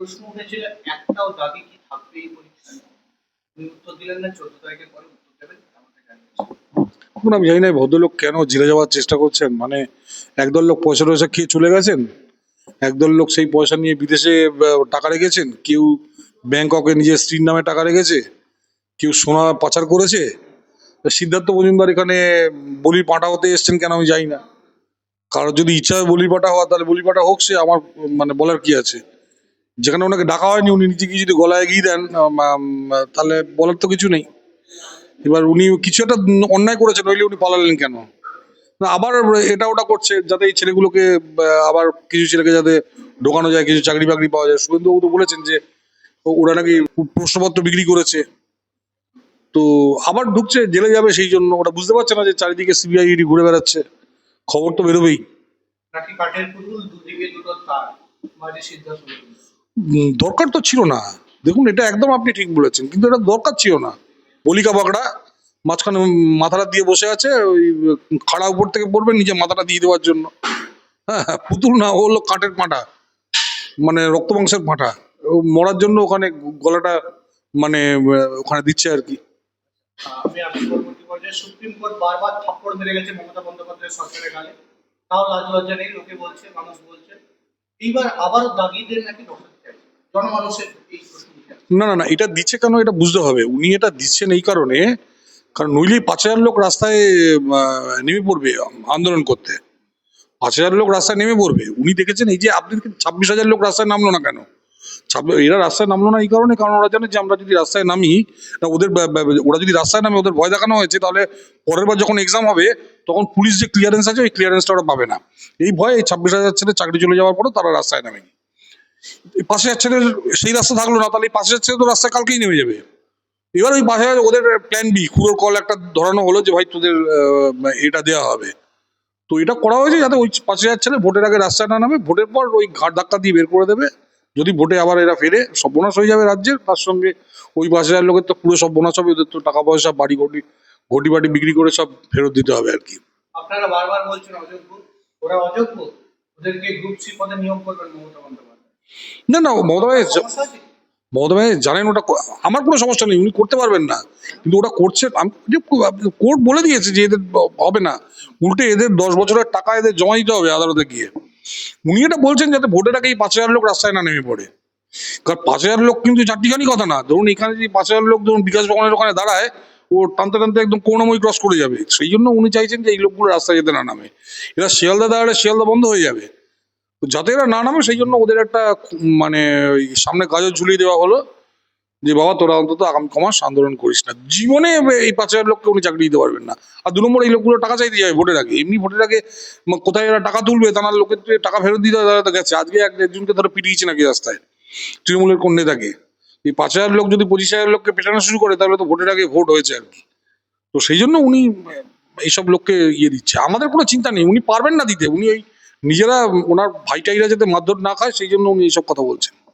প্রশ্ন উঠেছিল, একটাও দাবি কি থাকবে এই পরীক্ষায়? উনি উত্তর দিলেন না, চোদ্দ তারিখের পরে উত্তর দেবেন এখন আমি জানি না ভদ্রলোক কেন জেলে যাওয়ার চেষ্টা করছেন। মানে একদল লোক পয়সা টয়সা খেয়ে চলে গেছেন? একদল লোক সেই পয়সা নিয়ে বিদেশে টাকা রেখেছেন? কেউ ব্যাংককে নিজের স্ত্রীর নামে টাকা রেখেছে? কেউ সোনা পাচার করেছে? সিদ্ধার্থ মজুমদার এখানে বলির পাঁঠা হতে এসছেন কেন আমি জানি না। কারোর যদি ইচ্ছা হয় বলির পাঠা হওয়া তাহলে বলির পাঠা হোক সে, আমার মানে বলার কি আছে? যেখানে ওনাকে ডাকা হয়নি উনি নিজে যদি গলায় এগিয়ে দেন তাহলে বলার তো কিছু নেই। এবার উনি কিছু একটা অন্যায় করেছেন নইলে উনি পালালেন কেন? আবার এটা ওটা করছে যাতে এই ছেলেগুলোকে আবার কিছু ছেলেকে যাতে ঢোকানো যায় কিছু চাকরি বাকরি পাওয়া যায়। শুভেন্দুবাবু তো বলেছেন যে ওরা নাকি প্রশ্নপত্র বিক্রি করেছে। তো আবার ঢুকছে জেলে যাবে সেই জন্য। ওরা বুঝতে পারছে না যে চারিদিকে সিবিআই ইডি ঘুরে বেড়াচ্ছে। খবর তো বেরোবেই। কাঠের পুতুল দুদিকে দুটো তার? মাঝে। উম, দরকার তো ছিল না। দেখুন এটা একদম আপনি ঠিক বলেছেন কিন্তু এটা দরকার ছিল না। বলিকা বাগড়া মাঝখানে মাথাটা দিয়ে বসে আছে ওই খাড়া উপর থেকে পড়বে নিজে মাথাটা দিয়ে দেওয়ার জন্য। হ্যাঁ হ্যাঁ, পুতুল না ও হলো কাঠের পাঁঠা মানে রক্ত মাংসের পাঁঠা। ও মরার জন্য ওখানে গলাটা মানে ওখানে দিচ্ছে আর কি। সুপ্রিম কোর্ট বারবার মেরে গেছে মমতা সরকারের গালে। তাও লাজ লজ্জা নেই লোকে বলছে মানুষ বলছে। এইবার আবারও দাগিদের নাকি। না না না, এটা দিচ্ছে কেন এটা বুঝতে হবে। উনি এটা দিচ্ছেন এই কারণে, কারণ নইলেই পাঁচ হাজার লোক রাস্তায় নেমে পড়বে আন্দোলন করতে। পাঁচ হাজার লোক রাস্তায় নেমে পড়বে। উনি দেখেছেন এই যে আপনি ছাব্বিশ হাজার লোক রাস্তায় নামলো না কেন? এরা রাস্তায় নামলো না এই কারণে, কারণ ওরা জানে যে আমরা যদি রাস্তায় নামি, তা ওদের ওরা যদি রাস্তায় নামে, ওদের ভয় দেখানো হয়েছে, তাহলে পরের বার যখন এক্সাম হবে, তখন পুলিশ যে ক্লিয়ারেন্স আছে, ওই ক্লিয়ারেন্সটা ওরা পাবে না। এই ভয়ে এই ছাব্বিশ হাজার ছেলে চাকরি চলে যাওয়ার পরেও তারা রাস্তায় নামেনি পাশে যাচ্ছে সেই রাস্তা থাকল না, তাহলে এই পাশে যাচ্ছে তো রাস্তায় কালকেই নেমে যাবে। এবার ওই পাশে ওদের প্ল্যান বি কুড়োর কল একটা ধরানো হলো যে, ভাই, তোদের এটা দেওয়া হবে। তো এটা করা হয়েছে যাতে ওই পাশে যাচ্ছে ভোটের আগে রাস্তায় না নামে, ভোটের পর ওই ঘাট ধাক্কা দিয়ে বের করে দেবে। যদি ভোটে আবার এরা ফেরে সর্বনাশ হয়ে যাবে রাজ্যের তার সঙ্গে ওই পাঁচ হাজার লোকের তো পুরো সর্বনাশ হবে ওদের তো টাকা পয়সা বাড়ি ঘটি ঘটি বাটি বিক্রি করে সব ফেরত দিতে হবে আর কি। আপনারা বারবার বলছেন অযোগ্য ওরা অযোগ্য ওদেরকে গ্রুপ সি পদে নিয়োগ করবেন মমতা বন্দ্যোপাধ্যায়। না না মমতা? মমতা ভাই জানেন ওটা আমার কোনো সমস্যা নেই উনি করতে পারবেন না। কিন্তু ওটা করছে আমি কোর্ট বলে দিয়েছে যে এদের হবে না। উল্টে এদের দশ বছরের টাকা এদের জমা দিতে হবে আদালতে গিয়ে। উনি এটা বলছেন যাতে ভোটের আগে পাঁচ হাজার লোক রাস্তায় না নেমে পড়ে। কারণ পাঁচ হাজার লোক কিন্তু চারটিখানি কথা না। ধরুন এখানে যদি পাঁচ হাজার লোক ধরুন বিকাশ ভবনের ওখানে দাঁড়ায়, ও টানতে টানতে একদম কোনোময় ক্রস করে যাবে। সেই জন্য উনি চাইছেন যে এই লোকগুলো রাস্তায় যেতে না নামে। এরা শিয়ালদা দাঁড়ালে শিয়ালদা বন্ধ হয়ে যাবে। যাতে এরা না নামে, সেই জন্য ওদের একটা মানে সামনে গাজর ঝুলিয়ে দেওয়া হলো। যে বাবা, তোরা অন্তত আগামী কমাস আন্দোলন করিস না। জীবনে এই পাঁচ হাজার লোককে উনি চাকরি দিতে পারবেন না। আর দু নম্বর এই লোকগুলো টাকা চাইতে যাবে ভোটের আগে। এমনি ভোটের আগে কোথায় এরা টাকা তুলবে তার লোকের টাকা ফেরত দিতে তারা গেছে। আজকে এক- একজনকে ধরো পিটিয়েছে নাকি রাস্তায়, তৃণমূলের কোন নেতাকে এই পাঁচ হাজার লোক যদি পঁচিশ হাজার লোককে পেটানো শুরু করে, তাহলে তো ভোটের আগে ভোট হয়েছে আর কি। তো সেই জন্য উনি এইসব লোককে ইয়ে দিচ্ছে। আমাদের কোনো চিন্তা নেই। উনি পারবেন না দিতে। উনি ওই নিজেরা, ওনার ভাইটাইরা যাতে মারধর না খায়, সেই জন্য উনি এইসব কথা বলছেন।